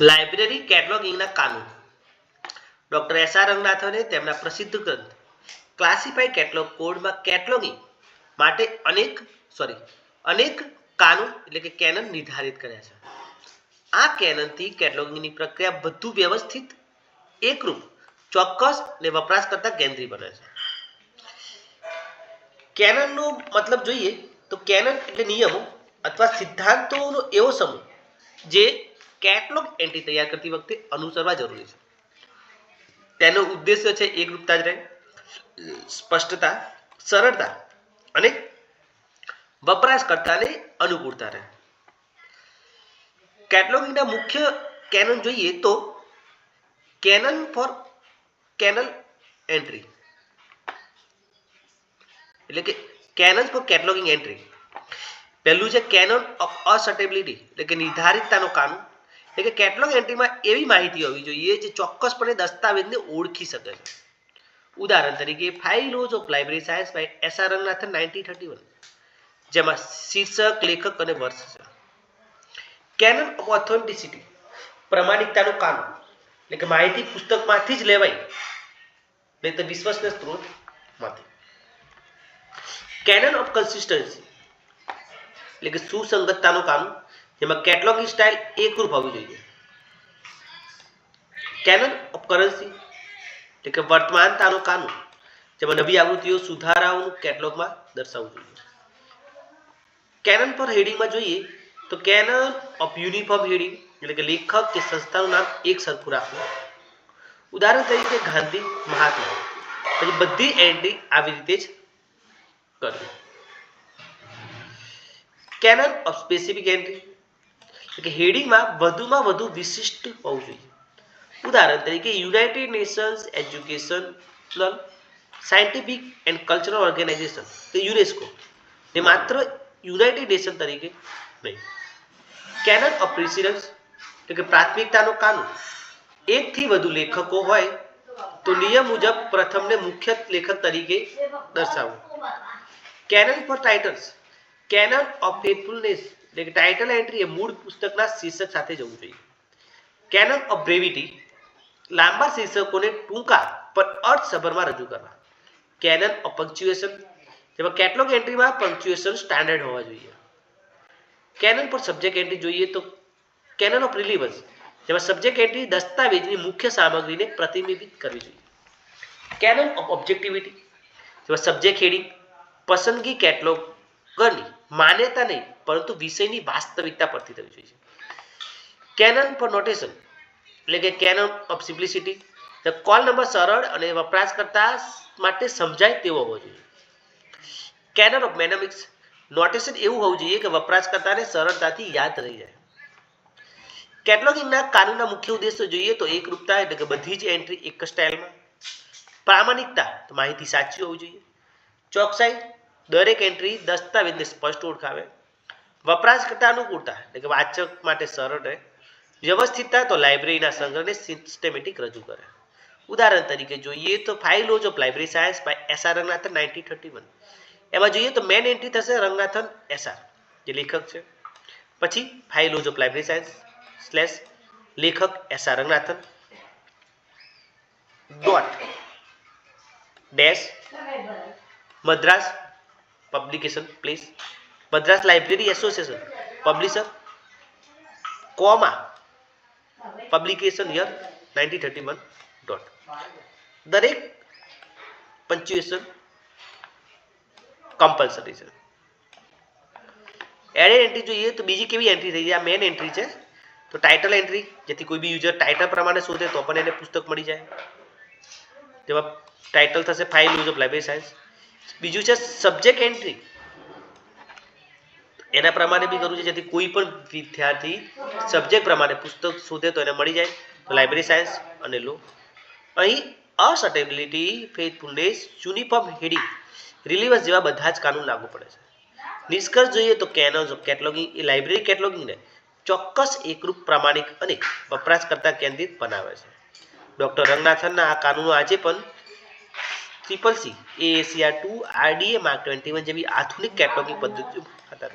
Library કેટલોગિંગના કાનૂન. Doctor S R રંગનાથને તેમના પ્રસિદ્ધ ગ્રંથ ક્લાસિફાઈ કેટલોગ કોડમાં કેટલોગિંગ માટે અનેક સોરી અનેક કાનૂન એટલે કે કેનન નિર્ધારિત કર્યા છે. આ કેનનથી કેટલોગિંગની પ્રક્રિયા વધુ વ્યવસ્થિત, એકરૂપ, ચોક્કસ અને વપરાશકર્તા કેન્દ્રી બને છે. કેનનનો મતલબ જોઈએ તો કેનન એટલે નિયમો અથવા સિદ્ધાંતોનો એવો સમૂહ જે કેટલોગ એન્ટ્રી તૈયાર કરતી વખતે અનુસરવા જરૂરી છે. તેનો ઉદ્દેશ્ય છે એકરૂપતા જ રહે, સ્પષ્ટતા, સરળતા અને વપરાશકર્તાને અનુકૂળતા રહે. કેટલોગિંગના મુખ્ય કેનન જોઈએ તો કેનન ફોર કેનલ એન્ટ્રી. એટલે કે કેનન ફોર કેટલોગિંગ એન્ટ્રી. પહેલું છે કેનન ઓફ અસર્ટેબિલિટી, એટલે કે નિર્ધારિતતાનો કાનૂન. એટલે કે કેટલોગ એન્ટ્રીમાં એવી માહિતી હોવી જોઈએ જે ચોક્કસપણે દસ્તાવેજને ઓળખી શકે છે. ઉદાહરણ તરીકે five laws of library science by S R Ranganathan nineteen thirty one જેમાં શીર્ષક, લેખક અને વર્ષ છે. કેનન ઓફ ઓથેન્ટિસિટી પ્રમાણિકતાનું કાનૂન, એટલે કે માહિતી પુસ્તકમાંથી જ લેવાય. નહીં તો વિશ્વસનીય સ્ત્રોતમાંથી. કેનન ઓફ કન્સિસ્ટન્સી એટલે કે સુસંગતતાનું કાનૂન જેમાં કેટલોગ સ્ટાઇલ એકરૂપ હોવી જોઈએ. કેનન ઓફ કરન્સી એટલે કે વર્તમાનતાનું કાનૂન, જેમાં નવી આવૃત્તિઓ સુધારાઓનું કેટલોગમાં દર્શાવવું જોઈએ. કેનન પર હેડિંગમાં જોઈએ તો કેનન ઓફ યુનિફોર્મ હેડિંગ એટલે કે લેખક કે સંસ્થાનું નામ એક સરખું રાખવું. ઉદાહરણ તરીકે ગાંધી, મહાત્મા. પછી બધી એન્ટ્રી આવી રીતે જ કરવી. કેનન ઓફ સ્પેસિફિક એન્ટ્રી કે હેડિંગમાં વધુમાં વધુ વિશિષ્ટ હોવું જોઈએ. ઉદાહરણ તરીકે United Nations Educational Scientific and Cultural Organization, તે યુનેસ્કો. તે માત્ર યુનાઇટેડ નેશન તરીકે નહીં. કેનન ઓફ પ્રિસિડન્સ એટલે કે પ્રાથમિકતાનો કાનૂન. એકથી વધુ લેખકો હોય તો નિયમ મુજબ પ્રથમને મુખ્ય લેખક તરીકે દર્શાવવું. Canon for titles canon of faithfulness એટલે કે ટાઇટલ એન્ટ્રી એ મૂળ પુસ્તકના શીર્ષક સાથે જવું જોઈએ. કેનન ઓફ બ્રેવિટી લાંબા શીર્ષકોને ટૂંકા પણ અર્થસભરમાં રજૂ કરવા. કેનન ઓફ પંક્ચ્યુએશન જેમાં કેટલોગ એન્ટ્રીમાં પંક્ચ્યુએશન સ્ટાન્ડર્ડ હોવા જોઈએ. કેનન પર સબ્જેક્ટ એન્ટ્રી જોઈએ તો કેનન ઓફ રિલિવન્સ જેમાં સબ્જેક્ટ એન્ટ્રી દસ્તાવેજની મુખ્ય સામગ્રીને પ્રતિબિંબિત કરવી જોઈએ. કેનન ઓફ ઓબ્જેક્ટિવિટી જેમાં સબ્જેક્ટ હેડિંગ પસંદગી કેટલોગની માન્યતા નહીં, પરંતુ વિષયની વાસ્તવિકતા પરથી થવી જોઈએ. કેનન ફોર નોટેશન એટલે કે canon of simplicity call number સરળ અને વપરાશકર્તા માટે સમજાય તેવો હોવો જોઈએ. કેનન ઓફ મેનમિક્સ નોટેશન એવું હોવું જોઈએ કે વપરાશકર્તાને સરળતાથી યાદ રહી જાય. કેટલોગિંગના કાનૂનના મુખ્ય ઉદ્દેશો જોઈએ તો એકરૂપતા એટલે કે બધી જ એન્ટ્રી એક સ્ટાઇલમાં પ્રામાણિકતા માહિતી સાચી હોવી જોઈએ. ચોકસાઈ દરેક એન્ટ્રી દસ્તાવેજને સ્પષ્ટ ઓળખાવે. વપરાશકર્તા અનુકૂળતા એટલે કે વાચક માટે સરળ રહે. વ્યવસ્થિતતા તો લાઇબ્રેરીના સંગ્રહને સિસ્ટેમેટિક રજૂ કરે. ઉદાહરણ તરીકે જોઈએ તો five laws of library science by S R Ranganathan nineteen thirty one એમાં જોઈએ તો મેન એન્ટ્રી થશે રંગનાથન એસ આર જે લેખક છે. પછી five laws of library science slash લેખક S R Ranganathan. Dot dash Madras publication place Madras library association publisher comma publication year nineteen thirty one dot દરેક પંચ્યુએશન કમ્પલસરી છે added entry જોઈએ તો બીજી કેવી એન્ટ્રી થઈ જાય? આ મેન એન્ટ્રી છે. તો ટાઇટલ એન્ટ્રી જેથી કોઈ બી યુઝર ટાઇટલ પ્રમાણે શોધે તો પણ એને પુસ્તક મળી જાય. જેમાં ટાઇટલ થશે five laws of library science બીજું છે સબ્જેક્ટ એન્ટ્રી એના પ્રમાણે બી કરવું છે, જેથી કોઈ પણ વિદ્યાર્થી સબ્જેક્ટ પ્રમાણે પુસ્તક શોધે તો એને મળી જાય. તો લાઇબ્રેરી સાયન્સ અને લો અહીં અસટેબિલિટી ફેથફુલનેસ યુનિફોર્મ હેડિંગ રિલિવન્સ જેવા બધા જ કાનૂન લાગુ પડે છે. નિષ્કર્ષ જોઈએ તો કેનો કેટલોગિંગ એ લાઇબ્રેરી કેટલોગિંગને ચોક્કસ એકરૂપ, પ્રામાણિક અને વપરાશકર્તા કેન્દ્રિત બનાવે છે. ડૉક્ટર રંગનાથનના આ કાનૂનો આજે પણ triple C AACR two RDA MARC twenty one જેવી આધુનિક કેટલોગિંગ પદ્ધતિઓ આધાર